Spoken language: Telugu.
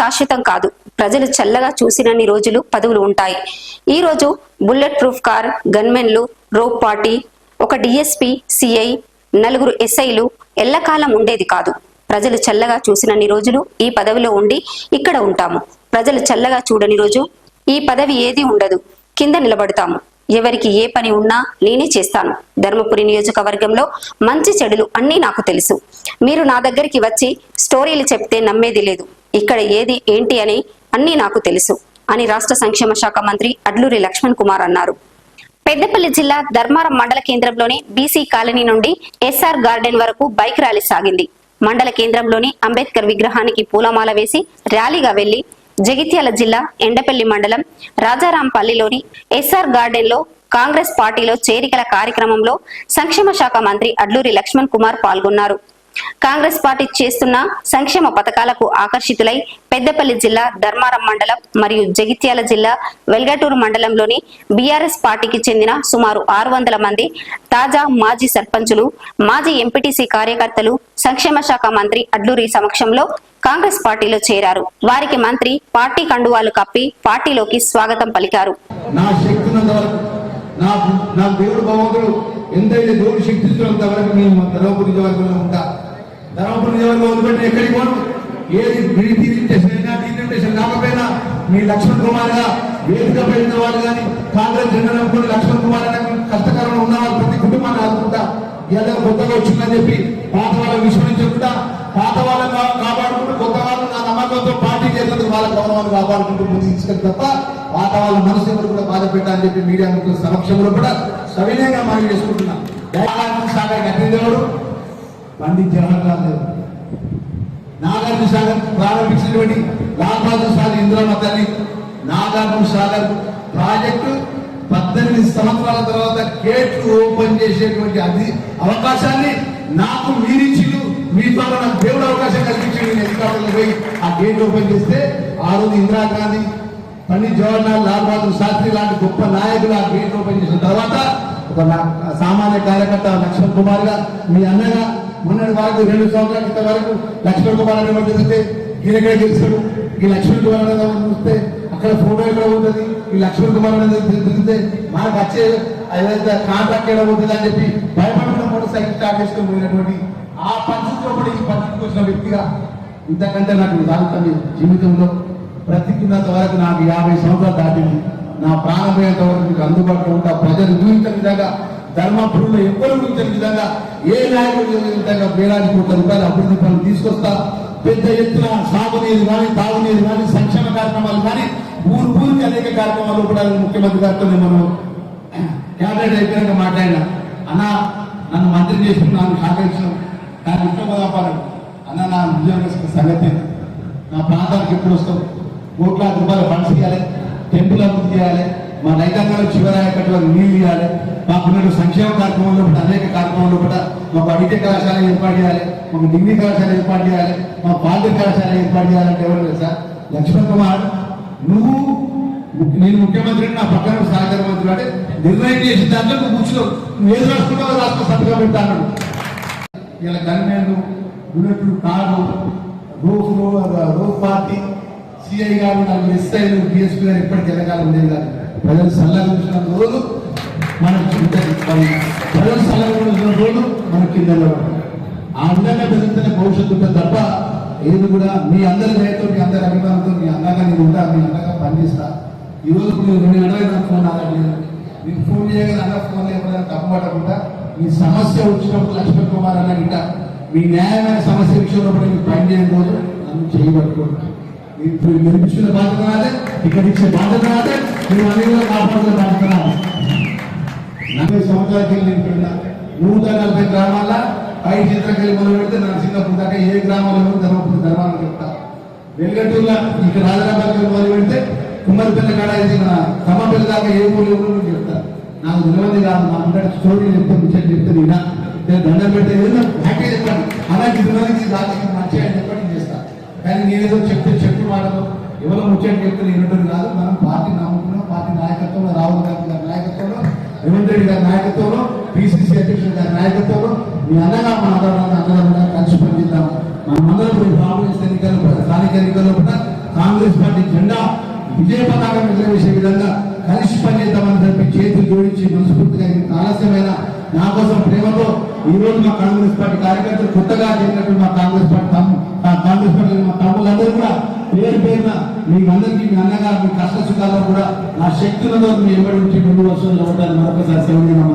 శాశ్వతం కాదు. ప్రజలు చల్లగా చూసినన్ని రోజులు పదవులు ఉంటాయి. ఈ రోజు బుల్లెట్ ప్రూఫ్ కార్ గన్మెన్లు రోప్ పార్టీ ఒక డిఎస్పి సిఐ నలుగురు ఎస్ఐలు ఎల్లకాలం ఉండేది కాదు. ప్రజలు చల్లగా చూసినన్ని రోజులు ఈ పదవిలో ఉండి ఇక్కడ ఉంటాము. ప్రజలు చల్లగా చూడని రోజు ఈ పదవి ఏది ఉండదు. కింద నిలబడతాము. ఎవరికి ఏ పని ఉన్నా నేనే చేస్తాను. ధర్మపురి నియోజకవర్గంలో మంచి చెడులు అన్నీ నాకు తెలుసు. మీరు నా దగ్గరికి వచ్చి స్టోరీలు చెప్తే నమ్మేది లేదు. ఇక్కడ ఏది ఏంటి అని అన్నీ నాకు తెలుసు అని రాష్ట్ర సంక్షేమ శాఖ మంత్రి అడ్లూరి లక్ష్మణ్ కుమార్ అన్నారు. పెద్దపల్లి జిల్లా ధర్మారం మండల కేంద్రంలోని బీసీ కాలనీ నుండి ఎస్ఆర్ గార్డెన్ వరకు బైక్ ర్యాలీ సాగింది. మండల కేంద్రంలోని అంబేద్కర్ విగ్రహానికి పూలమాల వేసి ర్యాలీగా వెళ్ళి జగిత్యాల జిల్లా ఎండపల్లి మండలం రాజారాంపల్లిలోని ఎస్ఆర్ గార్డెన్లో కాంగ్రెస్ పార్టీలో చేరికల కార్యక్రమంలో సంక్షేమ శాఖ మంత్రి అడ్లూరి లక్ష్మణ్ కుమార్ పాల్గొన్నారు. కాంగ్రెస్ పార్టీ చేస్తున్న సంక్షేమ పథకాలకు ఆకర్షితులై పెద్దపల్లి జిల్లా ధర్మారం మండలం మరియు జగిత్యాల జిల్లా వెల్గటూరు మండలంలోని బీఆర్ఎస్ పార్టీకి చెందిన సుమారు ఆరు వందల మంది తాజా మాజీ సర్పంచులు మాజీ ఎంపీటీసీ కార్యకర్తలు సంక్షేమ శాఖ మంత్రి అడ్లూరి సమక్షంలో కాంగ్రెస్ పార్టీలో చేరారు. వారికి మంత్రి పార్టీ కండువాలు కప్పి పార్టీలోకి స్వాగతం పలికారు. నా శక్తి వరకు నా దేవుడు భగవంతుడు ఎంతైతే దేవుడు శక్తి వరకు నేను ఉంటా. ధర్మపురం నియోజకవర్గం వదిలిపెట్టి ఎక్కడికి పోను? ఏది డీలిమిటేషన్ అయినా డీలిమిటేషన్ కాకపోయినా మీ లక్ష్మణ్ కుమార్గా వేదిక పెట్టిన వాళ్ళు కానీ కాంగ్రెస్ జెండా నమ్ముకుని లక్ష్మణ్ కుమార్ అనే కష్టకరంలో ఉన్న వాళ్ళు ప్రతి కుటుంబాన్ని ఆదుకుంటా ఏదో కొత్తగా వచ్చిందని చెప్పి పాత వాళ్ళని విస్మరించకుండా పాత వాళ్ళని కాపాడుకుంటూ కొత్త వాళ్ళు నా నమ్మకంతో పార్టీ చేసినందుకు వాళ్ళ గౌరవాన్ని కాపాడుకుంటూ ముందుకు తీసుకెళ్ళి తప్ప పాత వాళ్ళ మనసు ఎవరు కూడా బాధ పెట్టాలని చెప్పి మీడియా సమక్షంలో కూడా సవినయంగా మనం చేసుకుంటున్నాం. దయాళాన్ని సాగర్ కట్టిందేవాడు పండిత్ జవహర్లాల్ నెహ్రూ నాగార్జున సాగర్ ప్రారంభించినటువంటి లాల్ బహదూర్ శాస్త్రి ఇందిరమ్మ తల్లి. నాగార్జున సాగర్ ప్రాజెక్టు పద్దెనిమిది సంవత్సరాల తర్వాత గేట్లు ఓపెన్ చేసేటువంటి అది అవకాశాన్ని నాకు మీరిచ్చిండు మీ ద్వారా నాకు దేవుడు అవకాశం కల్పించింది నేను అధికారులకు పోయి ఆ గేట్ ఓపెన్ చేస్తే ఆ రోజు ఇందిరాగాంధీ పండిత్ జవహర్లాల్ లాల్ బహదూర్ శాస్త్రి లాంటి గొప్ప నాయకులు ఆ గేట్ ఓపెన్ చేసిన తర్వాత ఒక సామాన్య కార్యకర్త లక్ష్మణ్ కుమార్గా మీ అన్నగా మొన్నటి వరకు రెండు సంవత్సరాల క్రితం వరకు లక్ష్మణ్ కుమార్ అనే వాడు తిరిగితే ఈయనక్కడ గెలిచాడు? ఈ లక్ష్మణ్ కుమార్ అనే వాడు చూస్తే అక్కడ ఫోటో ఎక్కడ ఉంటుంది? ఈ లక్ష్మణ్ కుమార్ అనేది తిరిగితే మనకు వచ్చే ఏదైతే కాంట్రాక్ట్ ఎక్కడ ఉంటుంది అని చెప్పి భయపడకుండా మోటార్ సైకిల్ స్టార్ట్ చేసుకుని పోయినటువంటి ఆ పరిస్థితిలో కూడా ఈ పరిస్థితికి వచ్చిన వ్యక్తిగా ఇంతకంటే నాకు దాని జీవితంలో బ్రతికున్నంత వరకు నాకు యాభై సంవత్సరాలు దాటింది. నా ప్రాణం పోయేంత వరకు మీకు అందుబాటులో ఉంటా ప్రజలు జీవించిన విధంగా ధర్మపురంలో ఎవ్వరు ఊహించిన విధంగా ఏ నాయకుడు విధంగా వేలాది కోట్ల రూపాయలు అభివృద్ధి పనులు తీసుకొస్తా పెద్ద ఎత్తున సాగునీరు కానీ తాగునీరు కానీ సంక్షేమ కార్యక్రమాలు కానీ ఊరు ఊరికి అనేక కార్యక్రమాలు కూడా ముఖ్యమంత్రి గారితో మనం క్యాబినెట్ అయిపోయాక మాట్లాడినా. అన్న నన్ను మంత్రి చేసి నాకు సహకరించడం కానీ ఇంట్లో పోదాపాడు అన్న నా ఉద్యోగ సంగతి నా ప్రాంతానికి ఎప్పుడు వస్తాం కోట్లాది రూపాయలు ఫండ్స్ ఇవ్వాలి టెంపుల్ అభివృద్ధి చేయాలి మా రైతాంగంలో చివరాయకట్లో నీళ్ళు ఇవ్వాలి. మాకున్న సంక్షేమ కార్యక్రమంలో కూడా అనేక కార్యక్రమంలో కూడా మాకు అడిగే కళాశాల ఏర్పాటు చేయాలి మాకు డిగ్రీ కళాశాల ఏర్పాటు చేయాలి మా పాలిటెక్ కళాశాల ఏర్పాటు చేయాలంటే ఎవరు లేదు సార్? లక్ష్మణ్ కుమార్ నువ్వు నేను ముఖ్యమంత్రిని నా పక్కన సహకార మంత్రులు అంటే నిర్ణయం చేసిన దాంట్లో నువ్వు కూర్చున్నావు. నువ్వు ఏది రాసుకున్నావు రాష్ట్ర సంతకం పెడతాను ఇలా గన్మెన్లు బుల్లెట్లు కార్లు రూఫ్లు రూఫ్ పార్టీ సిఐ గారు నాకు ఎస్ఐలు బిఎస్పీ గారు ఎప్పటికీ ఎదగాలి ఉండేది కాదు. ప్రజలు సల్లగా ఉంచిన రోజు మనకు ఉంటుంది ప్రజలు సల్లగా ఉంచిన రోజు మన కింద ఆ అందంగా పెరుగుతున్న భవిష్యత్తు ఉంటుంది తప్ప ఏది కూడా మీ అందరి దయతో మీ అందరి అభిమానంతో మీ అందంగా నేను ఉంటా మీ అందంగా పనిచేస్తా. ఈ రోజు ఇప్పుడు రెండు గంటలకు నాకు ఫోన్ ఆగలేదు మీకు ఫోన్ చేయగల అన్న ఫోన్ లేకపోతే తప్పబడకుండా మీ సమస్య వచ్చినప్పుడు లక్ష్మణ్ కుమార్ అన్న గిట్ట మీ న్యాయమైన సమస్య విషయంలో కూడా మీకు పని చేయని రోజు నన్ను చేయబట్టుకోండి ఇప్పుడు గెలిపించిన బాధ్యత రాదే ఇక్కడ ఇచ్చే బాధ్యత రాదే మీరు అన్ని కాపాడుతున్న బాధ్యత రాదు నలభై సంవత్సరాలకి వెళ్ళి నూట నలభై గ్రామాల పై చిత్రకెళ్ళి మొదలు పెడితే నరసింహపూర్ దాకా ఏ గ్రామంలో ధర్మపూర్ ధర్మాలు చెప్తా వెలుగటూరులో ఇక్కడ రాజరాబాద్ మొదలు పెడితే కుమ్మరిపల్లి కాడ మన కమ్మపల్లి దాకా ఏ ఊరు ఎవరు చెప్తా. నాకు తెలియదు కాదు మా అందరి స్టోరీ చెప్తే ముచ్చట చెప్తే నేను దండం పెడితే ఏదో ప్యాకేజ్ చెప్పండి అలాంటి ఇదివరకు దానికి ఏదో చెప్తే చెప్పు వాడదు ఎవరో ముచ్చట చెప్తే వినటం కాదు మనం పార్టీ నమ్ముకున్నాం పార్టీ నాయకత్వంలో రాహుల్ గాంధీ గారి నాయకత్వంలో రేవంత్ రెడ్డి గారి నాయకత్వంలో పిసిసి అధ్యక్షుడు గారి నాయకత్వంలో మీ అన్నగా మా అందరం అన్నగారు కలిసి పనిచేద్దాం. మనమందరం ఇప్పుడు కాంగ్రెస్ ఎన్నికల్లో స్థానిక ఎన్నికల్లో కూడా కాంగ్రెస్ పార్టీ జెండా విజయ పతాకం ఎగరవేసే విధంగా కలిసి పనిచేద్దామని చెప్పి చేతులు జోడించి మనస్ఫూర్తిగా ఆలస్యమైన నా కోసం ప్రేమతో ఈ రోజు మా కాంగ్రెస్ పార్టీ కార్యకర్తలు కొత్తగా చేరినట్టు మా కాంగ్రెస్ పార్టీ తమ్ము ఈ కష్ట సుఖాలను కూడా నా శక్తులతో నిలబడి ఉంటే ముందు వస్తువులు మరొకసారి సెలవు మనం